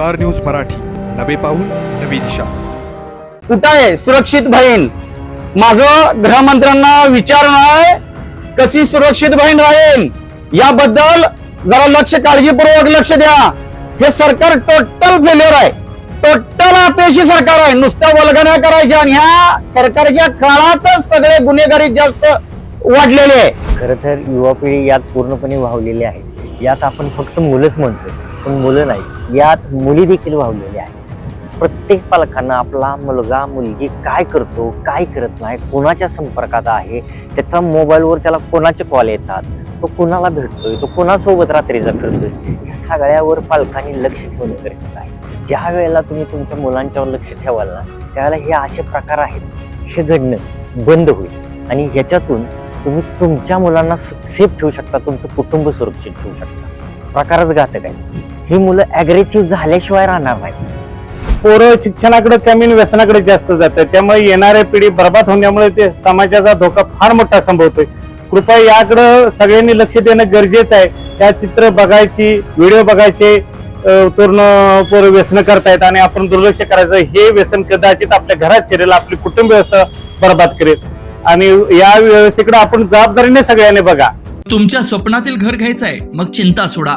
Star news Marathi. नवे पाऊल नवी दिशा. कुठं आहे सुरक्षित बहीण. माझं गृहमंत्र्यांना विचारणं आहे. कशी सुरक्षित बहीण राहील? याबद्दल जरा लक्ष काळजीपूर्वक लक्ष द्या. हे सरकार टोटल फेल्युअर आहे. टोटल अपयशी सरकार आहे. नुसत्या वल्गण्या करायच्या आणि ह्या सरकारच्या काळातच सगळे गुन्हेगारी जास्त वाढलेले आहे खरं तर युवा पिढी यात पूर्णपणे वाहलेली आहे. यात आपण फक्त मुलंच म्हणतो पण मुलं नाही यात मुली देखील वाहलेल्या आहेत. प्रत्येक पालकांना आपला मुलगा मुलगी काय करतो काय करत नाही कोणाच्या संपर्कात आहे त्याचा मोबाईलवर त्याला कोणाचे कॉल येतात तो कुणाला भेटतोय तो कुणासोबत रात्रीचा करतोय या सगळ्यावर पालकांनी लक्ष ठेवणं गरजेचं आहे. ज्या वेळेला तुम्ही तुमच्या मुलांच्यावर लक्ष ठेवाल ना त्यावेळेला हे असे प्रकार आहेत हे घडणं बंद होईल. आणि ह्याच्यातून तुम्ही तुमच्या मुलांना सेफ ठेवू शकता तुमचं कुटुंब सुरक्षित ठेवू शकता. प्रकारच घातक आहे. ही मुलं अग्रेसिव्ह झाल्याशिवाय राहणार नाही पोरं शिक्षणाकडे कमी आणि व्यसनाकडे जास्त जातात त्यामुळे येणाऱ्या पिढी बर्बाद होण्यामुळे ते समाजाचा धोका फार मोठा संभवतोय. कृपया याकडं सगळ्यांनी लक्ष देणं गरजेचं आहे. त्या चित्र बघायची व्हिडिओ बघायचे पूर्ण पोरं व्यसन करतायत आणि आपण दुर्लक्ष करायचं. हे व्यसन कदाचित आपल्या घरात शिरेल आपली कुटुंब व्यवस्था बर्बाद करेल. आणि या व्यवस्थेकडे आपण जबाबदारीने सगळ्यांनी बघा. तुमच्या स्वप्नातील घर घ्यायचं आहे मग चिंता सोडा.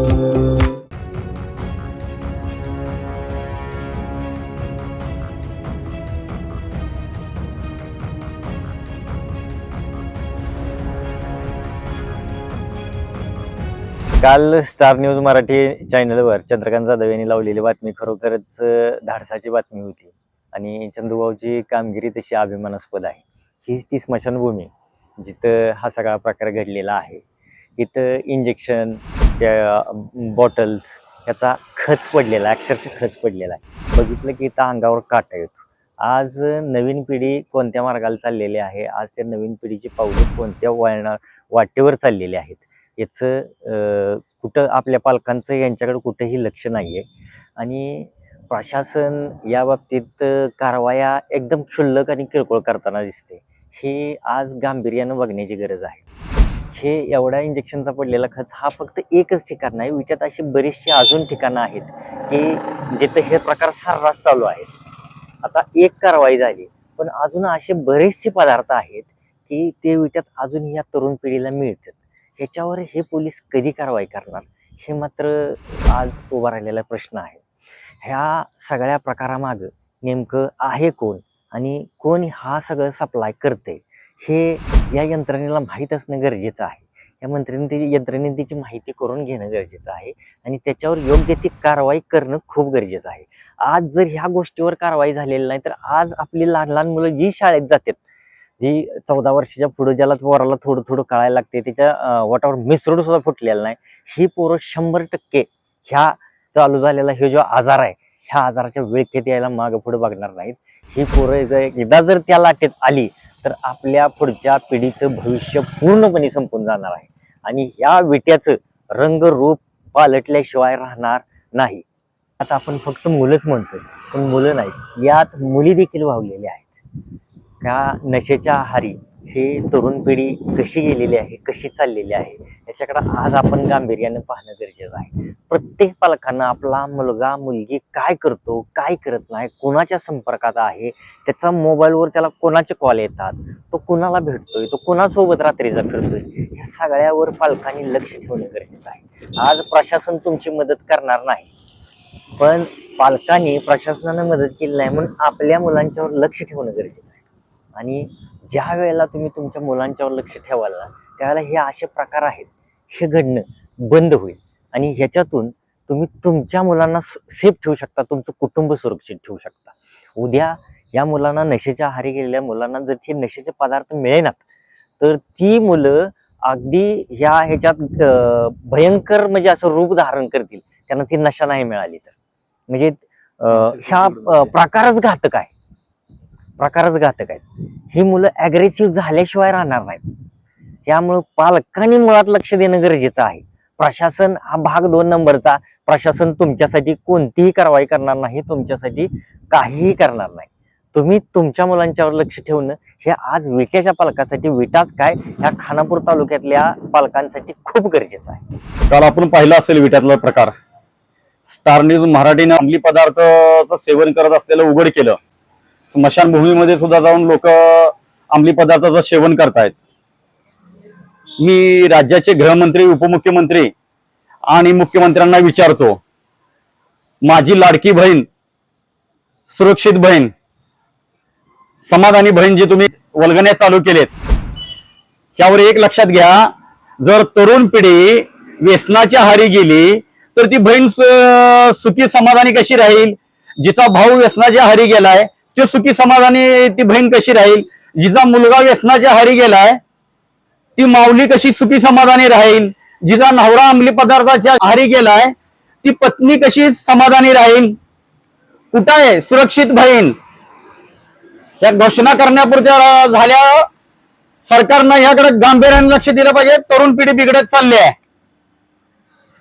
काल स्टार न्यूज मराठी चॅनलवर चंद्रकांत जाधव यांनी लावलेली बातमी खरोखरच धाडसाची बातमी होती. आणि चंदूभाऊची कामगिरी तशी अभिमानास्पद आहे. ही ती स्मशानभूमी जिथं हा सगळा प्रकार घडलेला आहे. इथं इंजेक्शन त्या बॉटल्स याचा खच पडलेला आहे. अक्षरशः खच पडलेला आहे. बघितलं की इथं अंगावर काटा येतो. आज नवीन पिढी कोणत्या मार्गाला चाललेली आहे? आज त्या नवीन पिढीची पावलं कोणत्या वळणा वाटेवर चाललेली आहेत? याचं कुठं आपल्या पालकांचं यांच्याकडे कुठंही लक्ष नाही आहे आणि प्रशासन या बाबतीत कारवाया एकदम क्षुल्लक आणि किरकोळ करताना दिसते. हे आज गांभीर्यानं बघण्याची गरज आहे. हे एवढ्या इंजेक्शनचा पडलेला खर्च हा फक्त एकच ठिकाण नाही विचारात अशी बरीचशी अजून ठिकाणं आहेत की जिथं हे प्रकार सर्रास चालू आहेत. आता एक कारवाई झाली पण अजून असे बरेचसे पदार्थ आहेत की ते विचारात अजून या तरुण पिढीला मिळतात. ह्याच्यावर हे पोलीस कधी कारवाई करणार? हे मात्र आज उभा राहिलेला प्रश्न आहे. ह्या सगळ्या प्रकारामागं नेमकं आहे कोण? आणि कोण हा सगळं सप्लाय करते हे या यंत्रणेला माहीत असणं गरजेचं आहे. या मंत्र्यांनी त्याची यंत्रणेने त्याची माहिती करून घेणं गरजेचं आहे. आणि त्याच्यावर योग्य ती कारवाई करणं खूप गरजेचं आहे. आज जर ह्या गोष्टीवर कारवाई झालेली नाही तर आज आपली लहान लहान मुलं जी शाळेत जातात ही चौदा वर्षाच्या पुढे ज्याला पोराला थोडं थोडं कळायला लागते त्याच्या वाटावर मिसरूड सुद्धा फुटलेला नाही. ही पोरं शंभर टक्के ह्या चालू झालेला हे जो आजार आहे ह्या आजाराच्या विळखेत यायला मागं पुढे बघणार नाहीत. ही पोरं एकदा एकदा जर त्या लाटेत आली तर आपल्या पुढच्या पिढीचं भविष्य पूर्णपणे संपून जाणार आहे. आणि ह्या विट्याचं रंगरूप पालटल्याशिवाय राहणार नाही. आता आपण फक्त मुलंच म्हणतोय पण मुलं नाही यात मुली देखील वावलेल्या आहेत. ह्या नशेच्या आहारी ही तरुण पिढी कशी गेलेली आहे कशी चाललेली आहे याच्याकडं आज आपण गांभीर्यानं पाहणं गरजेचं आहे. प्रत्येक पालकांना आपला मुलगा मुलगी काय करतो काय करत नाही कोणाच्या संपर्कात आहे त्याचा मोबाईलवर त्याला कोणाचे कॉल येतात तो कुणाला भेटतोय तो कुणासोबत रात्रीचा फिरतोय या सगळ्यावर पालकांनी लक्ष ठेवणं गरजेचं आहे. आज प्रशासन तुमची मदत करणार नाही पण पालकांनी प्रशासनानं मदत केली नाही म्हणून आपल्या मुलांच्यावर लक्ष ठेवणं गरजेचं आहे. आणि ज्या वेळेला तुम्ही तुमच्या मुलांच्यावर लक्ष ठेवाल ना त्यावेळेला हे असे प्रकार आहेत. हे घडणं बंद होईल. आणि ह्याच्यातून तुम्ही तुमच्या मुलांना सेफ ठेवू शकता तुमचं कुटुंब सुरक्षित ठेवू शकता. उद्या या मुलांना नशेच्या आहारी गेलेल्या मुलांना जर ते नशेचे पदार्थ मिळेनात तर ती मुलं अगदी ह्या ह्याच्यात भयंकर म्हणजे असं रूप धारण करतील. त्यांना ती नशा नाही मिळाली तर. म्हणजे ह्या प्रकारच घातक आहे. प्रकारच घातक आहेत. ही मुलं अग्रेसिव्ह झाल्याशिवाय राहणार नाहीत. त्यामुळं पालकांनी मुळात लक्ष देणं गरजेचं आहे. प्रशासन हा भाग दोन नंबरचा. प्रशासन तुमच्यासाठी कोणतीही कारवाई करणार नाही तुमच्यासाठी काहीही करणार नाही. तुम्ही तुमच्या मुलांच्यावर लक्ष ठेवणं हे आज विट्याच्या पालकासाठी विटाच काय ह्या खानापूर तालुक्यातल्या पालकांसाठी खूप गरजेचं आहे. काल आपण पाहिलं असेल विट्यातला प्रकार. स्टार न्यूज मराठीने अंमली पदार्थाचं सेवन करत असलेलं उघड केलं. स्मशानभूमीमध्ये सुद्धा जाऊन लोक अंमली पदार्थाचं सेवन करतायत. मी राज्याचे गृहमंत्री उपमुख्यमंत्री आणि मुख्यमंत्र्यांना विचारतो माझी लाडकी बहीण सुरक्षित बहीण समाधानी बहीण जी तुम्ही वल्गण्या चालू केलेत यावर एक लक्षात घ्या जर तरुण पिढी व्यसनाच्या हारी गेली तर ती बहीण सुखी समाधानी कशी राहील? जिचा भाऊ व्यसनाच्या हारी गेलाय ते सुखी समाधानी ती बहीण कशी राहील? जिचा मुलगा व्यसनाच्या हारी गेलाय ती माऊली कशी सुखी समाधानी राहील? जिचा नवरा अंमली पदार्थाच्या हारी गेलाय ती पत्नी कशी समाधानी राहील? कुठं आहे सुरक्षित बहीण? या घोषणा करण्यापुरत्या झाल्या. सरकारनं याकडे गांभीर्याने लक्ष दिलं पाहिजे. तरुण पिढी बिघडत चालली आहे.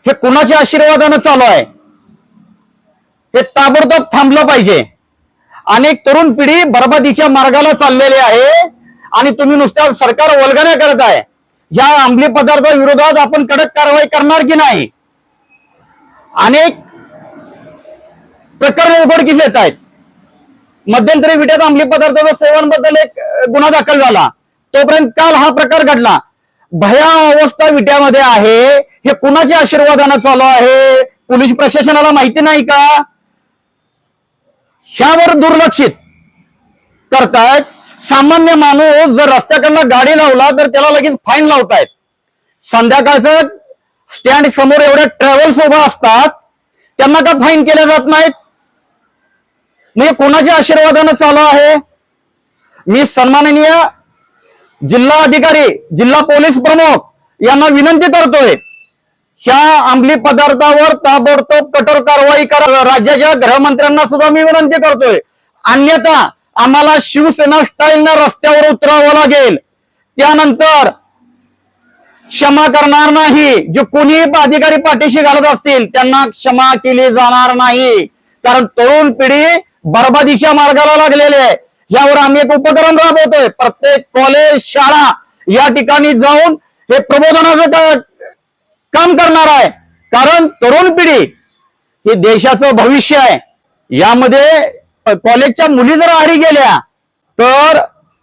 हे कुणाच्या आशीर्वादानं चालू आहे? हे ताबडतोब थांबलं पाहिजे. अनेक तरुण पिढी बरबादीच्या मार्गाला चाललेली आहे. आणि तुम्ही नुसत्या सरकार वल्गण्या करत आहे. या अंमली पदार्थाविरोधात आपण कडक कारवाई करणार की नाही? अनेक प्रकरण उघडकीस येत आहेत. मध्यंतरी विट्यात अंमली पदार्थाच्या सेवनाबद्दल एक गुन्हा दाखल झाला. तोपर्यंत काल हा प्रकार घडला. भया अवस्था विट्यामध्ये आहे. हे कुणाच्या आशीर्वादानं चालू आहे? पोलीस प्रशासनाला माहिती नाही का? ह्यावर दुर्लक्षित. करतायत सामान्य माणूस जर रस्त्याकडनं गाडी लावला तर त्याला लगेच फाईन लावतायत. संध्याकाळचं स्टँड समोर एवढ्या ट्रॅव्हल्स उभा असतात त्यांना का फाईन केल्या जात नाहीत? म्हणजे कोणाच्या आशीर्वादानं चालू आहे? मी सन्माननीय जिल्हा अधिकारी जिल्हा पोलीस प्रमुख यांना विनंती करतोय ह्या अंमली पदार्थावर ताबडतोब कठोर कारवाई करा. राज्याच्या गृहमंत्र्यांना सुद्धा मी विनंती करतोय. अन्यथा आम्हाला शिवसेना स्टाईलनं रस्त्यावर उतरावं लागेल. त्यानंतर क्षमा करणार नाही. जे कोणी अधिकारी पाठीशी घालत असतील त्यांना क्षमा केली जाणार नाही. कारण तरुण पिढी बर्बादीच्या मार्गाला लागलेली आहे. यावर आम्ही एक उपक्रम राबवतोय. प्रत्येक कॉलेज शाळा या ठिकाणी जाऊन हे प्रबोधनाचं काम करणार आहे. कारण तरुण पिढी हे देशाचं भविष्य आहे. यामध्ये कॉलेजच्या मुली जर आरी गेल्या तर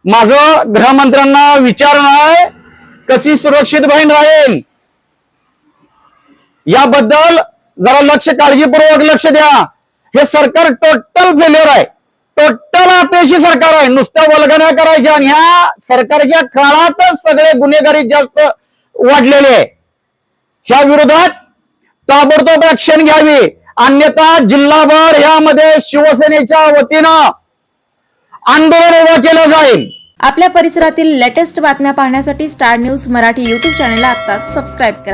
माझं गृहमंत्र्यांना विचारणं आहे कशी सुरक्षित बहीण राहील? याबद्दल जरा लक्ष काळजीपूर्वक लक्ष द्या. हे सरकार टोटल फेल्युअर आहे. टोटल अपयशी सरकार आहे. नुसत्या वल्गण्या करायच्या आणि ह्या सरकारच्या काळातच सगळे गुन्हेगारी जास्त वाढलेले आहे. ह्या विरोधात ताबडतोब ऍक्शन घ्यावी. अन्यथा जिल्हाभर यामध्ये शिवसेनेच्या वतीनं आंदोलन उभं केलं जाईल. आपल्या परिसरातील लेटेस्ट बातम्या पाहण्यासाठी स्टार न्यूज मराठी यूट्यूब चॅनलला आता सबस्क्राईब करा.